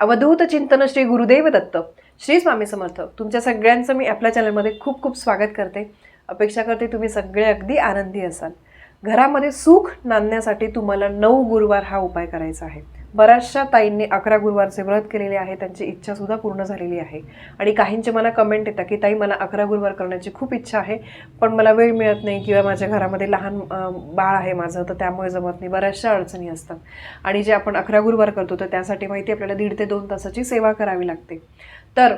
अवधूत चिंतन श्री गुरुदेव दत्त. श्री स्वामी समर्थ. तुमच्या सगळ्यांचं मी आपल्या चॅनलमध्ये खूप खूप स्वागत करते. अपेक्षा करते तुम्ही सगळे अगदी आनंदी असाल. घरामध्ये सुख नांदण्यासाठी तुम्हाला नऊ गुरुवार हा उपाय करायचा आहे. बऱ्याचशा ताईंनी अकरा गुरुवारचे व्रत केलेले आहे त्यांची इच्छासुद्धा पूर्ण झालेली आहे. आणि काहींचे मला कमेंट येतात की ताई मला अकरा गुरुवार करण्याची खूप इच्छा आहे पण मला वेळ मिळत नाही किंवा माझ्या घरामध्ये लहान बाळ आहे माझं तर त्यामुळे जमत नाही. बऱ्याचशा अडचणी असतात. आणि जे आपण अकरा गुरुवार करतो तर त्यासाठी माहिती आहे, आपल्याला दीड ते दोन तासाची सेवा करावी लागते. तर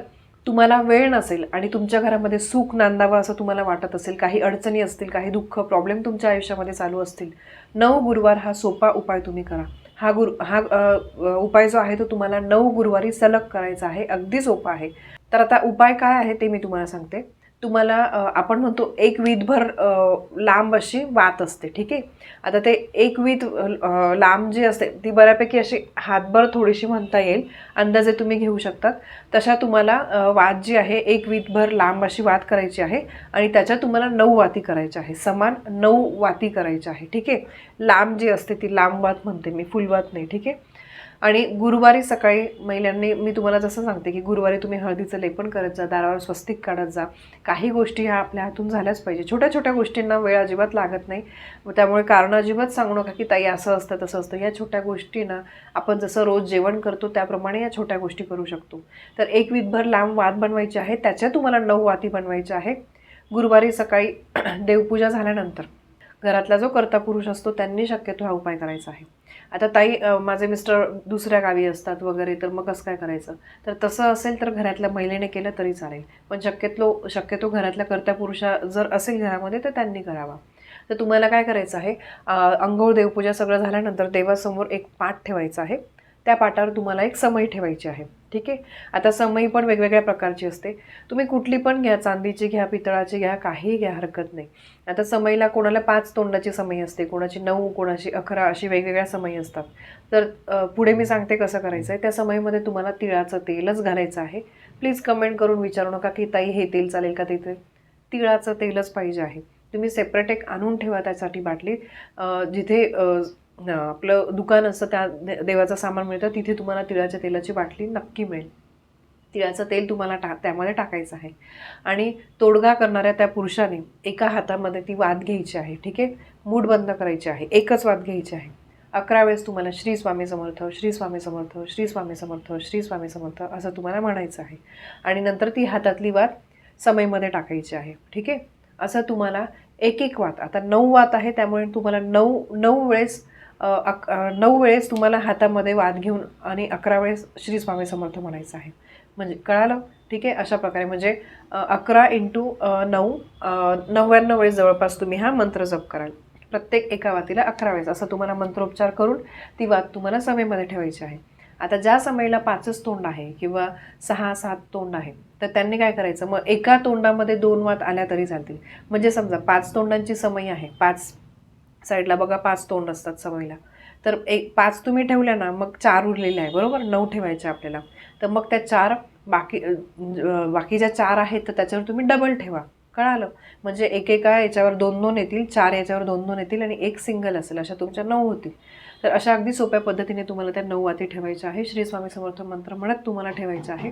तुम्हाला वेळ नसेल आणि तुमच्या घरामध्ये सुख नांदावं असं तुम्हाला वाटत असेल काही अडचणी असतील काही दुःख प्रॉब्लेम तुमच्या आयुष्यामध्ये चालू असतील नऊ गुरुवार हा सोपा उपाय तुम्ही करा. हा गुरु हा उपाय जो आहे तो तुम्हाला नऊ गुरुवारी सलग करायचा आहे. अगदी सोपा आहे. तर आता उपाय काय आहे ते मी तुम्हाला सांगते. तुम्हाला आपण म्हणतो एक वीतभर लांब अशी वात असते ठीक आहे? आता ते एक वीत लांब जी असते ती बऱ्यापैकी अशी हातभर थोडीशी म्हणता येईल. अंदाजे तुम्ही घेऊ शकतात. तशा तुम्हाला वात जी आहे एक वीतभर लांब अशी वात करायची आहे आणि त्याच्यात तुम्हाला नऊ वाती करायच्या आहे. समान नऊ वाती करायच्या आहे ठीक आहे? लांब जी असते ती लांब वात म्हणते मी फुलवात नाही ठीक आहे? आणि गुरुवारी सकाळी महिलांनी मी तुम्हाला जसं सांगते की गुरुवारी तुम्ही हळदीचं लेपन करत जा दारावर स्वस्तिक काढत जा. काही गोष्टी ह्या आपल्या हातून झाल्याच पाहिजे. छोट्या छोट्या गोष्टींना वेळ अजिबात लागत नाही. त्यामुळे कारण अजिबात सांगू नका की ताई असं असतं तसं असतं. या छोट्या गोष्टींना आपण जसं रोज जेवण करतो त्याप्रमाणे या छोट्या गोष्टी करू शकतो. तर एक विधभर लांब वाद बनवायची आहे. त्याच्या तुम्हाला नऊ वाती बनवायच्या आहे गुरुवारी सकाळी देवपूजा झाल्यानंतर घरातला जो कर्ता पुरुष असतो त्यांनी शक्यतो हा उपाय करायचा आहे. आता ताई माझे मिस्टर दुसऱ्या गावी असतात वगैरे तर मग कसं काय करायचं? तर तसं असेल तर घरातल्या महिलेने केलं तरी चालेल. पण शक्यतो शक्यतो घरातल्या कर्त्या पुरुषा जर असेल घरामध्ये तर त्यांनी करावा. तर तुम्हाला काय करायचं आहे? अंघोळ देवपूजा सगळं झाल्यानंतर देवासमोर एक पाठ ठेवायचा आहे. त्या पाटावर तुम्हाला एक समई ठेवायची आहे. ठीक आहे? आता समई पण वेगवेगळ्या प्रकारची असते. तुम्ही कुठली पण घ्या चांदीची घ्या पितळाची घ्या काही घ्या हरकत नाही. आता समईला कोणाला पाच तोंडाची समई असते कोणाची नऊ कोणाची अकरा अशी वेगवेगळ्या समई असतात. तर पुढे मी सांगते कसं करायचं आहे त्या समईमध्ये तुम्हाला तिळाचं तेलच घालायचं आहे. प्लीज कमेंट करून विचारू नका की ताई हे तेल चालेल का तिथे? तिळाचं तेलच पाहिजे आहे. तुम्ही सेपरेट एक आणून ठेवा त्यासाठी बाटली जिथे आपलं दुकान असतं त्या दे- देवाचं सामान मिळतं तिथे तुम्हाला तिळाच्या तेलाची बाटली नक्की मिळेल. तिळाचं तेल तुम्हाला टा त्यामध्ये टाकायचं आहे. आणि तोडगा करणाऱ्या त्या पुरुषाने एका हातामध्ये ती वाद घ्यायची आहे ठीक आहे? मूठ बंद करायची आहे एकच वाद घ्यायची आहे. अकरा वेळेस तुम्हाला श्री स्वामी समर्थ श्री स्वामी समर्थ श्री स्वामी समर्थ श्री स्वामी समर्थ असं तुम्हाला म्हणायचं आहे. आणि नंतर ती हातातली वाद समयमध्ये टाकायची आहे ठीक आहे? असं तुम्हाला एक एक वात आता नऊ वात आहे त्यामुळे तुम्हाला नऊ नऊ वेळेस अक नऊ वेळेस तुम्हाला हातामध्ये वाद घेऊन आणि अकरा वेळेस श्री स्वामी समर्थ म्हणायचं आहे. म्हणजे कळालं? ठीक आहे? अशा प्रकारे. म्हणजे अकरा इंटू नऊ नव्याण्णव वेळेस जवळपास तुम्ही हा मंत्र जप कराल. प्रत्येक एका वातीला अकरा वेळेस. असं तुम्हाला मंत्रोपचार करून ती वात तुम्हाला समेमध्ये ठेवायची आहे. आता ज्या समयीला पाचच तोंड आहे किंवा सहा सात तोंड आहे तर त्यांनी काय करायचं? मग एका तोंडामध्ये दोन वात आल्या तरी चालतील. म्हणजे समजा पाच तोंडांची समई आहे. पाच साईडला बघा पाच तोंड असतात सवयला. तर एक पाच तुम्ही ठेवल्या ना मग चार उरलेले आहे बरोबर? नऊ ठेवायचे आपल्याला. तर मग त्या चार बाकी बाकी ज्या चार आहेत तर त्याच्यावर तुम्ही डबल ठेवा. कळालं? म्हणजे एकेका याच्यावर दोन दोन येतील चार याच्यावर दोन दोन येतील आणि एक सिंगल असेल अशा तुमच्या नऊ होतील. तर अशा अगदी सोप्या पद्धतीने तुम्हाला त्या नऊ वाती ठेवायच्या आहे. श्री स्वामी समर्थ मंत्र म्हणत तुम्हाला ठेवायचं आहे.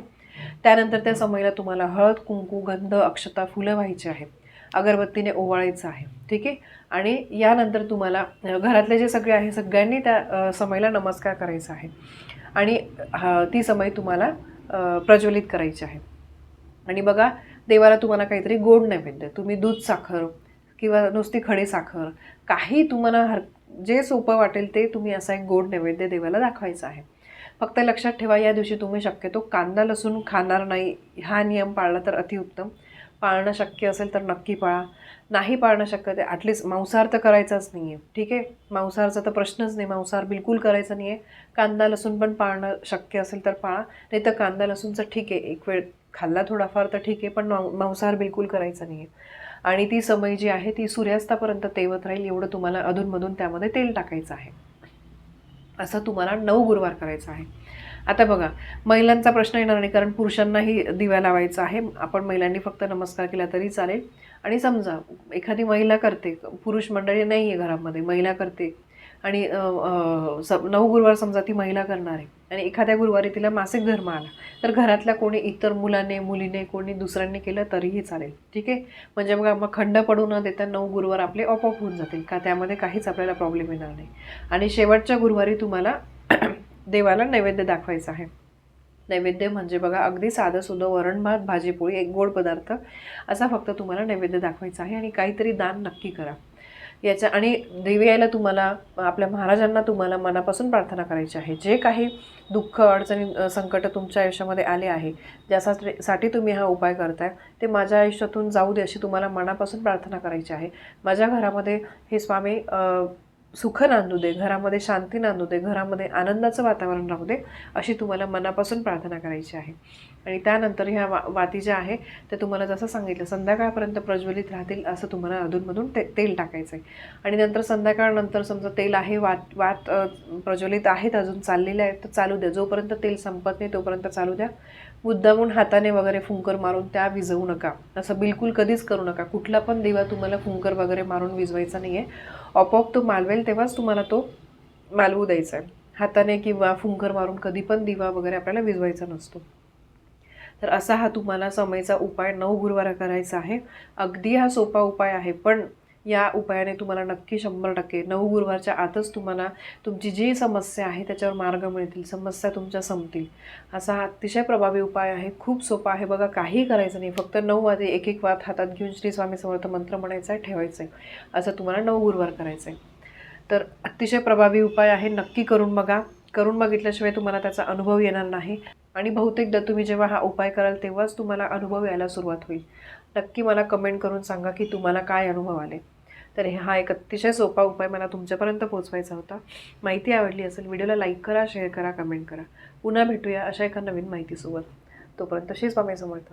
त्यानंतर त्या समयीला तुम्हाला हळद कुंकू गंध अक्षता फुलं व्हायची आहेत अगरबत्तीने ओवाळायचं आहे. ठीक आहे? आणि यानंतर तुम्हाला घरातले जे सगळे आहे सगळ्यांनी त्या समयला समईला नमस्कार करायचा आहे. आणि ती समय तुम्हाला प्रज्वलित करायची आहे. आणि बघा देवाला तुम्हाला काहीतरी गोड नैवेद्य तुम्ही दूध साखर किंवा नुसती खडे साखर काही तुम्हाला हर जे सोपं वाटेल ते तुम्ही असा एक गोड नैवेद्य देवाला दाखवायचा आहे. फक्त लक्षात ठेवा या दिवशी तुम्ही शक्यतो कांदा लसूण खाणार नाही हा नियम पाळला तर अतिउत्तम. पाळणं शक्य असेल तर नक्की पाळा. नाही पाळणं शक्य ते ॲटलिस्ट मांसाहार तर करायचाच नाही आहे ठीक आहे? मांसाहारचा तर प्रश्नच नाही. मांसाहार बिलकुल करायचा नाही आहे कांदा लसूण पण पाळणं शक्य असेल तर पाळा. नाही तर कांदा लसूणचं ठीक आहे. एक वेळ खाल्ला थोडाफार तर ठीक आहे पण मांसाहार बिलकुल करायचा नाही आहे आणि ती समय जी आहे ती सूर्यास्तापर्यंत तेवत राहील एवढं तुम्हाला अधूनमधून त्यामध्ये तेल टाकायचं आहे. असं तुम्हाला नऊ गुरुवार करायचं आहे. आता बघा महिलांचा प्रश्न येणार नाही कारण पुरुषांनाही दिवा लावायचा आहे. आपण महिलांनी फक्त नमस्कार केला तरी चालेल. आणि समजा एखादी महिला करते पुरुष मंडळी नाही आहे घरामध्ये महिला करते. आणि स नऊ गुरुवार समजा ती महिला करणार आहे आणि एखाद्या गुरुवारी तिला मासिक धर्म आला तर घरातल्या कोणी इतर मुलाने मुलीने कोणी दुसऱ्यांनी केलं तरीही चालेल. ठीक आहे? म्हणजे मग मग खंड पडू न देता नऊ गुरुवार आपले ऑपऑप होऊन जातील का त्यामध्ये काहीच आपल्याला प्रॉब्लेम येणार नाही. आणि शेवटच्या गुरुवारी तुम्हाला देवाला नैवेद्य दाखवायचा आहे. नैवेद्य म्हणजे बघा अगदी साधं सुद्धा वरण भात भाजीपोळी एक गोड पदार्थ. असा फक्त तुम्हाला नैवेद्य दाखवायचा आहे आणि काहीतरी दान नक्की करा. याच्या आणि देवी यायला तुम्हाला आपल्या महाराजांना तुम्हाला मनापासून प्रार्थना करायची आहे. जे काही दुःख अडचणी संकट तुमच्या आयुष्यामध्ये आले आहे ज्यासाठी साठी तुम्ही हा उपाय करताय ते माझ्या आयुष्यातून जाऊ दे अशी तुम्हाला मनापासून प्रार्थना करायची आहे. माझ्या घरामध्ये हे स्वामी सुख नांदू दे घरामध्ये शांती नांदू दे घरामध्ये आनंदाचं वातावरण राहू दे अशी तुम्हाला मनापासून प्रार्थना करायची आहे. आणि त्यानंतर ह्या वा वाती ज्या आहे ते तुम्हाला जसं सांगितलं संध्याकाळपर्यंत प्रज्वलित राहतील असं तुम्हाला अधूनमधून ते तेल टाकायचं आहे आणि नंतर संध्याकाळनंतर समजा तेल आहे वात वात प्रज्वलित आहेत अजून चाललेले आहेत तर चालू द्या. जोपर्यंत तेल संपत नाही तोपर्यंत चालू द्या. मुद्दामून हाताने वगैरे फुंकर मारून त्या विझवू नका. असं बिलकुल कधीच करू नका. कुठला पण दिवा तुम्हाला फुंकर वगैरे मारून विजवायचा नाही आहे आपोआप तो मालवेल तेव्हाच तुम्हाला तो मालवू द्यायचा आहे. हाताने किंवा फुंकर मारून कधी पण दिवा वगैरे आपल्याला विजवायचा नसतो. तर असा हा तुम्हाला समयचा उपाय नऊ गुरुवार करायचा आहे. अगदी हा सोपा उपाय आहे पण या उपायाने तुम्हाला नक्की शंभर टक्के नऊ गुरुवारच्या आतच तुम्हाला तुमची जी समस्या आहे त्याच्यावर मार्ग मिळतील समस्या तुमच्या संपतील. असा हा अतिशय प्रभावी उपाय आहे खूप सोपा आहे. बघा काही करायचं नाही. फक्त नऊ वाजे एक एक वाद हातात घेऊन श्री स्वामी समर्थ मंत्र म्हणायचा आहे ठेवायचं आहे असं तुम्हाला नऊ गुरुवार करायचं आहे तर अतिशय प्रभावी उपाय आहे. नक्की करून बघा. करून बघितल्याशिवाय तुम्हाला त्याचा अनुभव येणार नाही. आणि बहुतेकदा तुम्ही जेव्हा हा उपाय कराल तेव्हाच तुम्हाला अनुभव यायला सुरुवात होईल. नक्की मला कमेंट करून सांगा की तुम्हाला काय अनुभव आले. तर हा एक अतिशय सोपा उपाय मला तुमच्यापर्यंत पोहोचवायचा होता. माहिती आवडली असेल व्हिडिओला लाईक करा शेअर करा कमेंट करा. पुन्हा भेटूया अशा एका नवीन माहितीसोबत. तोपर्यंत तशीच स्वामी समर्थ